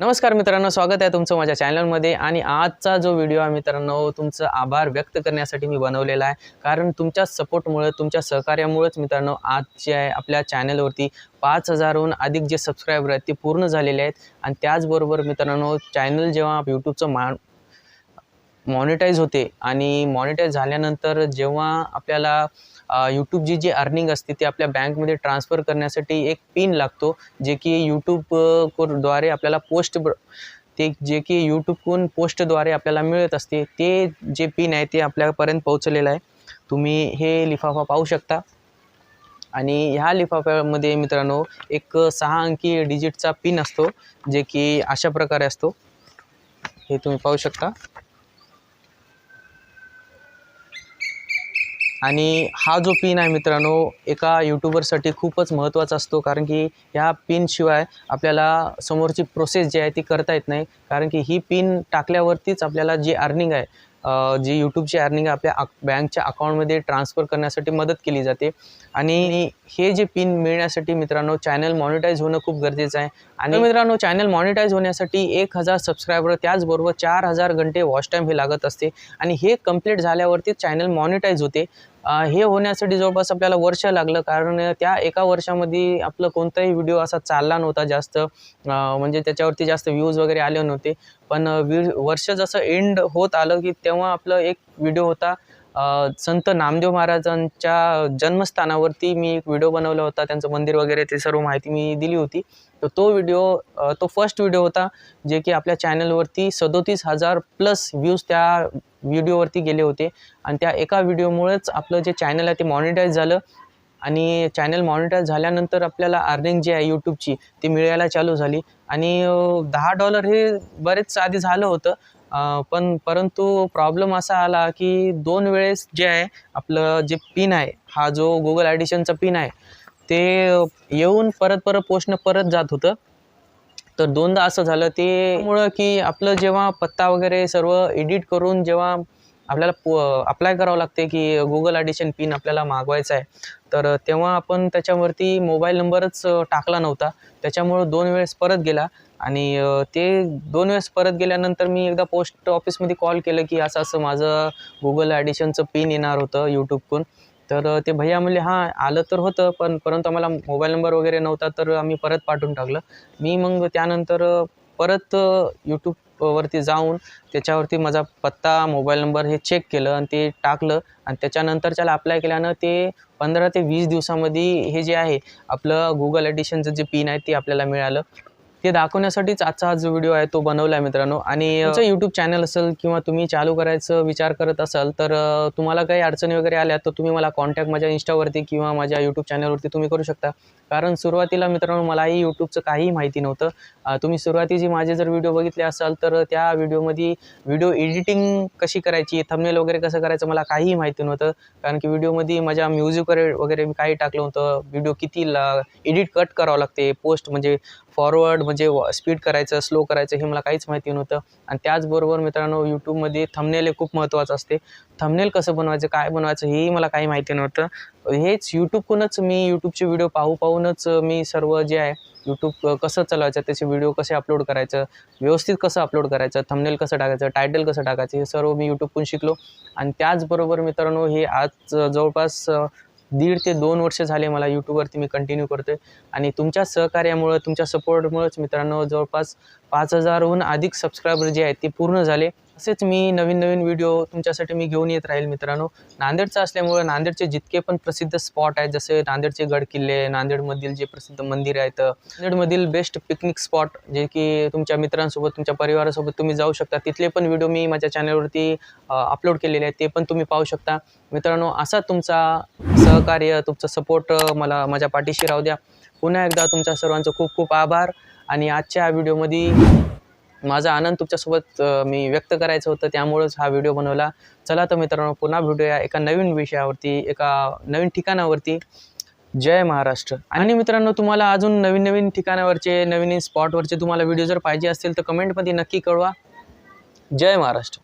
नमस्कार मित्रांनो स्वागत आहे तुमचं माझ्या चॅनलमध्ये. आणि आजचा जो व्हिडिओ आहे मित्रांनो तुमचं आभार व्यक्त करण्यासाठी मी बनवलेला आहे. कारण तुमच्या सपोर्टमुळे तुमच्या सहकार्यामुळेच मित्रांनो आज जे आहे आपल्या चॅनलवरती पाच हजारहून अधिक जे सबस्क्रायबर आहेत ते पूर्ण झालेले आहेत. आणि त्याचबरोबर मित्रांनो चॅनल जेव्हा यूट्यूबचं मा मॉनिटाईज होते आणि मॉनिटाईज झाल्यानंतर जेव्हा आपल्याला यूट्यूबची जी अर्निंग असते ती आपल्या बँकमध्ये ट्रान्सफर करण्यासाठी एक पिन लागतो जे की यूट्यूबद्वारे आपल्याला पोस्ट ते जे की यूट्यूबकडून पोस्टद्वारे आपल्याला मिळत असते ते जे पिन आहे ते आपल्यापर्यंत पोहोचलेलं आहे. तुम्ही हे लिफाफा पाहू शकता. आणि ह्या लिफाफ्यामध्ये मित्रांनो एक सहा अंकी डिजिटचा पिन असतो जे की अशा प्रकारे असतो. हे तुम्ही पाहू शकता. आणि हा जो पिन आहे मित्रांनो एका यूट्यूबरसाठी खूपच महत्त्वाचा असतो कारण की ह्या पिनशिवाय आपल्याला समोरची प्रोसेस जी आहे ती करता येत नाही. कारण की ही पिन टाकल्यावरतीच आपल्याला जी अर्निंग आहे जी यूट्यूबची अर्निंग आपल्या अक बँकच्या अकाउंटमध्ये ट्रान्सफर करण्यासाठी मदत केली जाते. आणि हे जे पिन मिळण्यासाठी मित्रांनो चॅनल मॉनिटाईज होणं खूप गरजेचं आहे. आणि मित्रांनो चॅनल मॉनिटाईज होण्यासाठी एक हजार सबस्क्रायबर त्याचबरोबर चार हजार घंटे वॉच टाईम हे लागत असते. आणि हे कंप्लीट झाल्यावरती चॅनल मॉनिटाईज होते. हे होण्यासाठी जवळपास आपल्याला वर्ष लागलं कारण त्या एका वर्षामध्ये आपलं कोणताही व्हिडिओ असा चालला नव्हता जास्त. म्हणजे त्याच्यावरती जास्त व्ह्यूज वगैरे आले नव्हते. पण वी वर्ष जसं एंड होत आलं की तेव्हा आपलं एक व्हिडिओ होता संत नामदेव महाराजांच्या जन्मस्थानावरती मी एक व्हिडिओ बनवला होता. त्यांचं मंदिर वगैरे ते सर्व माहिती मी दिली होती. तर तो व्हिडिओ तो फर्स्ट व्हिडिओ होता जे की आपल्या चॅनलवरती सदोतीस हजार प्लस व्ह्यूज त्या व्हिडिओवरती गेले होते. आणि त्या एका व्हिडिओमुळेच आपलं जे चॅनल आहे ते मॉनिटाईज झालं. आणि चॅनल मॉनिटाईज झाल्यानंतर आपल्याला अर्निंग जी आहे यूट्यूबची ती मिळायला चालू झाली. आणि दहा डॉलर हे बरेच आधी झालं होतं. पण परंतु प्रॉब्लेम असा आला की दोन वेळेस जे आहे आपलं जे पिन आहे हा जो गुगल ॲडिशनचा पिन आहे ते येऊन परत परत पोस्टनं परत जात होतं. तर दोनदा असं झालं ते मुळं की आपलं जेव्हा पत्ता वगैरे सर्व एडिट करून जेव्हा आपल्याला पो अप्लाय करावं लागते की गुगल ॲडिशन पिन आपल्याला मागवायचा आहे तर तेव्हा आपण त्याच्यावरती मोबाईल नंबरच टाकला नव्हता. त्याच्यामुळं दोन वेळेस परत गेला आणि ते दोन वेळेस परत गेल्यानंतर मी एकदा पोस्ट ऑफिसमध्ये कॉल केलं की असं असं माझं गुगल ॲडिशनचं पिन येणार होतं यूट्यूबकडून तर ते भैया म्हणले हां आलं तर होतं पण परंतु आम्हाला मोबाईल नंबर वगैरे नव्हता तर आम्ही परत पाठवून टाकलं. मी मग त्यानंतर परत यूट्यूबवरती जाऊन त्याच्यावरती माझा पत्ता मोबाईल नंबर हे चेक केलं आणि ते टाकलं आणि त्याच्यानंतर त्याला अप्लाय केल्यानं ते पंधरा ते वीस दिवसामध्ये हे जे आहे आपलं गुगल ॲडिशनचं जे पिन आहे ते आपल्याला मिळालं. ते दाखवण्यासाठीच आजचा हा जो व्हिडिओ आहे तो बनवला आहे मित्रांनो. आणि तुमचं यूट्यूब चॅनल असेल किंवा तुम्ही चालू करायचं विचार करत असाल तर तुम्हाला काही अडचणी वगैरे आल्या तर तुम्ही मला कॉन्टॅक्ट माझ्या इंस्टावरती किंवा माझ्या यूट्यूब चॅनलवरती तुम्ही करू शकता. कारण सुरुवातीला मित्रांनो मलाही यूट्यूबचं काहीही माहिती नव्हतं. तुम्ही सुरुवातीचे माझे जर व्हिडिओ बघितले असाल तर त्या व्हिडिओमध्ये व्हिडिओ एडिटिंग कशी करायची थंबनेल वगैरे कसं करायचं मला काहीही माहिती नव्हतं. कारण की व्हिडिओमध्ये माझ्या म्युझिक वगैरे वगैरे मी काही टाकलं होतं व्हिडिओ किती ला एडिट कट करावं लागते पोस्ट म्हणजे फॉरवर्ड म्हणजे स्पीड करायचं स्लो करायचं हे मला काहीच माहिती नव्हतं. आणि त्याचबरोबर मित्रांनो यूट्यूबमध्ये थंबनेल हे खूप महत्त्वाचं असते. थंबनेल कसं बनवायचं काय बनवायचं हेही मला काही माहिती नव्हतं. हेच यूट्यूबकडूनच मी यूट्यूबचे व्हिडिओ पाहू पाहूनच मी सर्व जे आहे यूट्यूब कसं चालवायचं त्याचे व्हिडिओ कसे अपलोड करायचं व्यवस्थित कसं अपलोड करायचं थंबनेल कसं टाकायचं टायटल कसं टाकायचं हे सर्व मी यूट्यूबकडून शिकलो. आणि त्याचबरोबर मित्रांनो हे आज जवळपास दीड ते दोन वर्ष झाले मला यूट्यूबवरती मी कंटिन्यू करतो आहे आणि तुमच्या सहकार्यामुळं तुमच्या सपोर्टमुळंच मित्रांनो जवळपास पाच हजारहून अधिक सबस्क्रायबर जे आहेत ते पूर्ण झाले. असेच मी नवीन नवीन व्हिडिओ तुमच्यासाठी मी घेऊन येत राहील मित्रांनो. नांदेडचं असल्यामुळे नांदेडचे जितके पण प्रसिद्ध स्पॉट आहेत जसे नांदेडचे गड किल्ले नांदेडमधील जे प्रसिद्ध मंदिर आहेत नांदेडमधील बेस्ट पिकनिक स्पॉट जे की तुमच्या मित्रांसोबत तुमच्या परिवारासोबत तुम्ही जाऊ शकता. तिथले पण व्हिडिओ मी माझ्या चॅनलवरती अपलोड केलेले आहेत ते पण तुम्ही पाहू शकता. मित्रांनो असा तुमचा सहकार्य तुमचा सपोर्ट मला माझ्या पाठीशी राहू द्या. पुन्हा एकदा तुमच्या सर्वांचं खूप खूप आभार आणि आजच्या व्हिडिओमध्ये माझा आनंद तुमच्यासोबत मी व्यक्त करायचं होतं त्यामुळंच हा व्हिडिओ बनवला. चला तर मित्रांनो पुन्हा भेटूया एका नवीन विषयावरती एका नवीन ठिकाणावरती. जय महाराष्ट्र. आणि मित्रांनो तुम्हाला अजून नवीन नवीन ठिकाणावरचे नवीन स्पॉटवरचे तुम्हाला व्हिडिओ जर पाहिजे असतील तर कमेंटमध्ये नक्की कळवा. जय महाराष्ट्र.